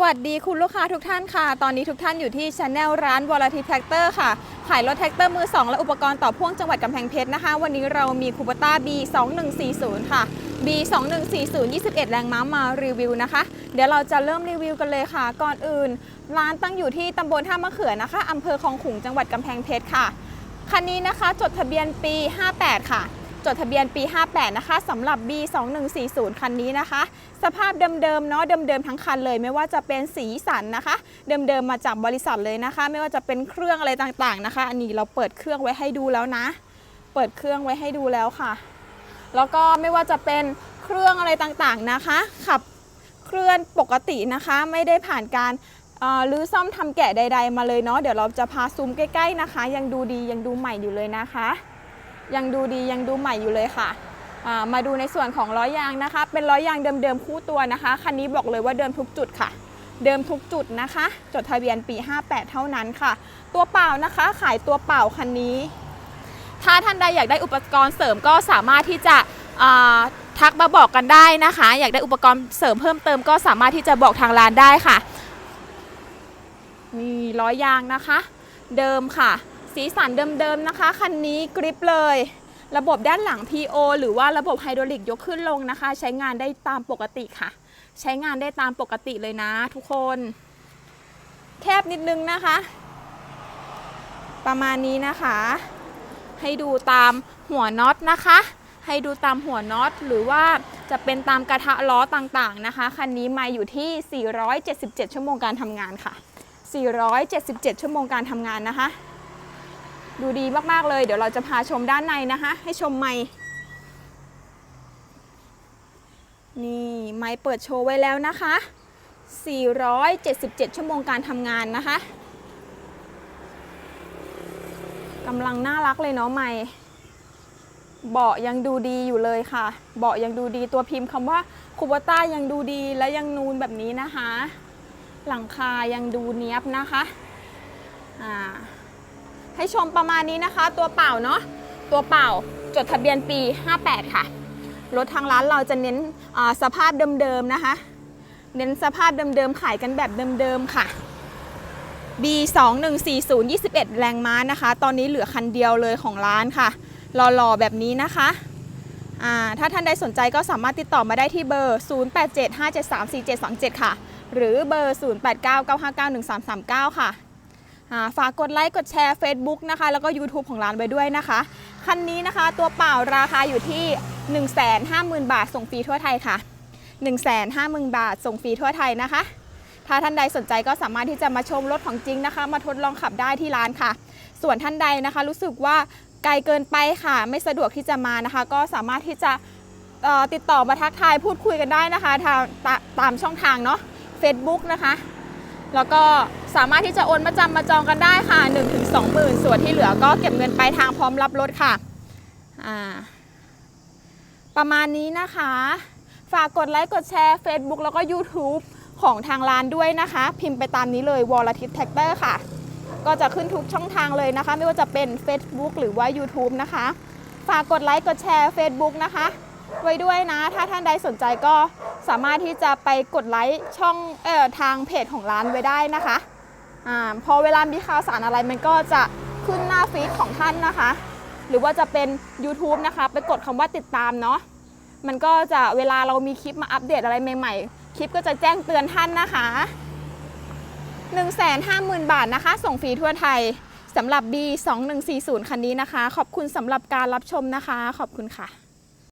สวัสดีคุณลูกค้าทุกท่านค่ะ ตอนนี้ทุกท่านอยู่ที่ช anel ร้านวอลทิแท็กเตอร์ค่ะ ขายรถแท็กเตอร์มือ 2 และอุปกรณ์ต่อพ่วงจังหวัดกำแพงเพชรนะคะ วันนี้เรามีคูปต้า B 2 1 4 0ค่ะ B 2 1 4 0 21 แรงม้ามารีวิวนะคะ เดี๋ยวเราจะเริ่มรีวิวกันเลยค่ะ ก่อนอื่น ร้านตั้งอยู่ที่ตำบลท่ามะเขือนะคะอำเภอคลองขุงจังหวัดกำแพงเพชรค่ะ คันนี้นะคะ จดทะเบียนปี 58 ค่ะ ดทะเบียนปี 58 นะคะสำหรับ B2140 คันนี้นะคะ สภาพเดิมๆเนาะเดิมๆทั้งคันเลย ไม่ว่าจะเป็นสีสันนะคะ เดิมๆมาจากบริษัทเลยนะคะ ไม่ว่าจะเป็นเครื่องอะไรต่างๆนะคะ อันนี้เราเปิดเครื่องไว้ให้ดูแล้วนะ เปิดเครื่องไว้ให้ดูแล้วค่ะ แล้วก็ไม่ว่าจะเป็นเครื่องอะไรต่างๆนะคะ ขับเคลื่อนปกตินะคะ ไม่ได้ผ่านการเอ่อรื้อซ่อมทำแกะใด ๆ มาเลยเนาะเดี๋ยวเราจะพาซูมใกล้ ๆนะคะ ยังดูดียังดูใหม่อยู่เลยนะคะ ยังดูดียังดูใหม่อยู่เลยค่ะามาดูในส่วนของล้อยางนะคะ เป็นล้อยางเดิมๆคู่ตัวนะคะคันนี้บอกเลยว่าเดิมทุกจุดค่ะ เดิมทุกจุดนะคะ จดทะเบียนปี 58 เท่านั้นค่ะ ตัวเปล่านะคะ ขายตัวเปล่าคันนี้ ถ้าท่านใดอยากได้อุปกรณ์เสริมก็สามารถที่จะทักมาบอกกันได้นะคะ อยากได้อุปกรณ์เสริมเพิ่มเติมก็สามารถที่จะบอกทางร้านได้ค่ะมีล้อยางนะคะ เดิมค่ะ สีสันเดิมๆนะคะ คันนี้กริปเลย ระบบด้านหลัง PO หรือว่าระบบไฮดรอลิกยกขึ้นลงนะคะ ใช้งานได้ตามปกติค่ะ ใช้งานได้ตามปกติเลยนะทุกคน แคบนิดนึงนะคะ ประมาณนี้นะคะ ให้ดูตามหัวน็อตนะคะ ให้ดูตามหัวน็อตหรือว่าจะเป็นตามกระทะล้อต่างๆนะคะ คันนี้มาอยู่ที่ 477 ชั่วโมงการทำงานค่ะ 477 ชั่วโมงการทำงานนะคะ ดูดีมาก ๆ เลย เดี๋ยวเราจะพาชมด้านในนะคะ ให้ชมไม้นี่ไม้เปิดโชว์ไว้แล้วนะคะ 477 ชั่วโมงการทำงานนะคะกำลังน่ารักเลยเนาะไม้เบาะยังดูดีอยู่เลยค่ะ เบาะยังดูดีตัวพิมพ์คำว่าคูบต้ายังดูดีและยังนูนแบบนี้นะคะ หลังคายังดูเนี้ยบนะคะ อ่า ให้ชมประมาณนี้นะคะ ตัวเปล่าเนาะตัวเปล่าจดทะเบียนปี 58 ค่ะ รถทางร้านเราจะเน้นสภาพเดิมๆนะคะ เน้นสภาพเดิมๆขายกันแบบเดิมๆค่ะ B 2 1 4 0 21 แรงม้านะคะ ตอนนี้เหลือคันเดียวเลยของร้านค่ะหล่อๆแบบนี้นะคะถ้าท่านใดสนใจก็สามารถติดต่อมาได้ที่เบอร์ 0875734727 ค่ะ หรือเบอร์ 0899591339 ค่ะอ่า ฝากกดไลค์กดแชร์ Facebook นะคะ แล้วก็ YouTube ของร้านไว้ด้วยนะคะ คันนี้นะคะตัวเปล่าราคาอยู่ที่ 150,000 บาท ส่งฟรีทั่วไทยค่ะ 150,000 บาท ส่งฟรีทั่วไทยนะคะ ถ้าท่านใดสนใจก็สามารถที่จะมาชมรถของจริงนะคะ มาทดลองขับได้ที่ร้านค่ะ ส่วนท่านใดนะคะ รู้สึกว่าไกลเกินไปค่ะ ไม่สะดวกที่จะมานะคะ ก็สามารถที่จะติดต่อมาทักทายพูดคุยกันได้นะคะ ตาตามช่องทางเนาะ Facebook นะคะ แล้วก็สามารถที่จะโอนมาจำมาจองกันได้ค่ะ 1-2หมื่นส่วนที่เหลือก็เก็บเงินปลายทางพร้อมรับรถค่ะ ประมาณนี้นะคะ ฝากกดไลค์กดแชร์ Facebook แล้วก็ YouTube ของทางร้านด้วยนะคะ พิมพ์ไปตามนี้เลยวอลทิ t แท็กเตอร์ค่ะ ก็จะขึ้นทุกช่องทางเลยนะคะ ไม่ว่าจะเป็น Facebook หรือว่า YouTube นะคะ ฝากกดไลค์กดแชร์ Facebook นะคะ ไว้ด้วยนะ ถ้าท่านใดสนใจก็ สามารถที่จะไปกดไลค์ช่องเอ่อทางเพจของร้านไว้ได้นะคะอ่าพอเวลามีข่าวสารอะไรมันก็จะขึ้นหน้าฟีดของท่านนะคะ หรือว่าจะเป็น YouTube นะคะ ไปกดคำว่าติดตามเนาะมันก็จะเวลาเรามีคลิปมาอัปเดตอะไรใหม่ ๆ คลิปก็จะแจ้งเตือนท่านนะคะ 150,000 บาทนะคะ ส่งฟรีทั่วไทยสำหรับ B 2140 คันนี้นะคะ ขอบคุณสำหรับการรับชมนะคะ ขอบคุณค่ะ